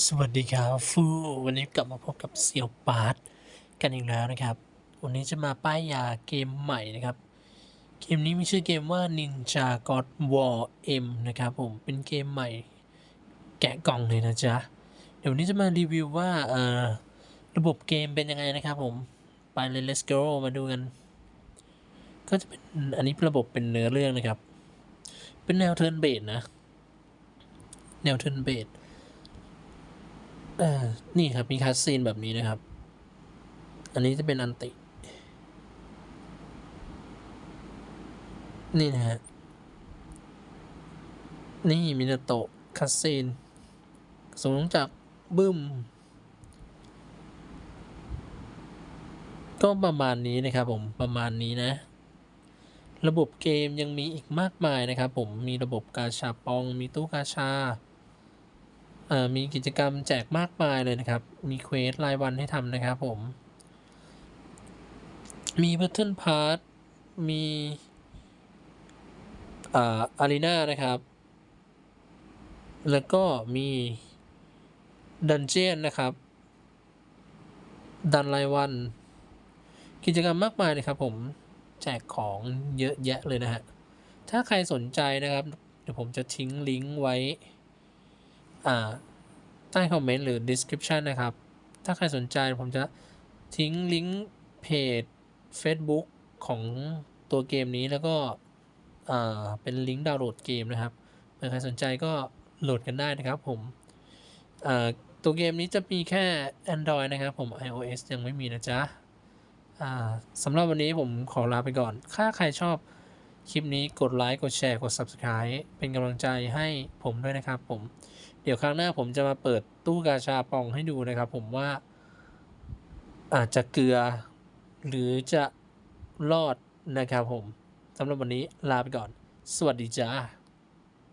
สวัสดีครับฟูวันนี้กลับมาพบกับเซียวปาร์ตกันอีกแล้วนะครับ วันนี้จะมาป้ายยาเกมใหม่นะครับ เกมนี้มีชื่อเกมว่า Ninja God War M นะครับผมเป็นเกมใหม่แกะกล่องเลยนะจ๊ะ เดี๋ยววันนี้จะมารีวิวว่าเอ่อระบบเกมเป็นยังไงนะครับผม ไปเลย let's go มาดูกัน ก็จะเป็นอันนี้ระบบเป็นเนื้อเรื่องนะครับ เป็นแนวเทิร์นเบสนะ แนวเทิร์นเบส เออนี่ครับ มีคัสซีนแบบนี้นะครับ อันนี้จะเป็นอันติ นี่นะฮะ นี่มินาโตะคัสซีนส่งจากบึ้ม ก็ประมาณนี้นะครับผม ประมาณนี้นะ ระบบเกมยังมีอีกมากมายนะครับผม มีระบบกาชาปอง มีตู้กาชา มีกิจกรรมแจกมากมายเลยนะครับ มีเควสรายวันให้ทำนะครับผม มี Battle Pass มีอ่าอารีนานะครับ แล้วก็มีดันเจียนนะครับ ดันรายวัน กิจกรรมมากมายเลยครับผม แจกของเยอะแยะเลยนะฮะ ถ้าใครสนใจนะครับ เดี๋ยวผมจะทิ้งลิงก์ไว้ ใต้คอมเมนต์หรือ description นะครับ ถ้าใครสนใจผมจะทิ้งลิงก์เพจ Facebook ของตัวเกมนี้แล้วก็เป็นลิงก์ดาวน์โหลดเกมนะครับเผื่อใครสนใจก็โหลดกันได้นะครับผมตัวเกมนี้จะมีแค่ Android นะครับผม iOS ยังไม่มีนะจ๊ะสำหรับวันนี้ผมขอลาไปก่อน ถ้าใครชอบ คลิปนี้กดไลค์กดแชร์กด Subscribe เป็นกำลังใจให้ผมด้วยนะครับผม เดี๋ยวครั้งหน้าผมจะมาเปิดตู้กาชาปองให้ดูนะครับ ผมว่าอาจจะเกลือ หรือจะรอดนะครับผมสำหรับวันนี้ลาไปก่อน สวัสดีจ้า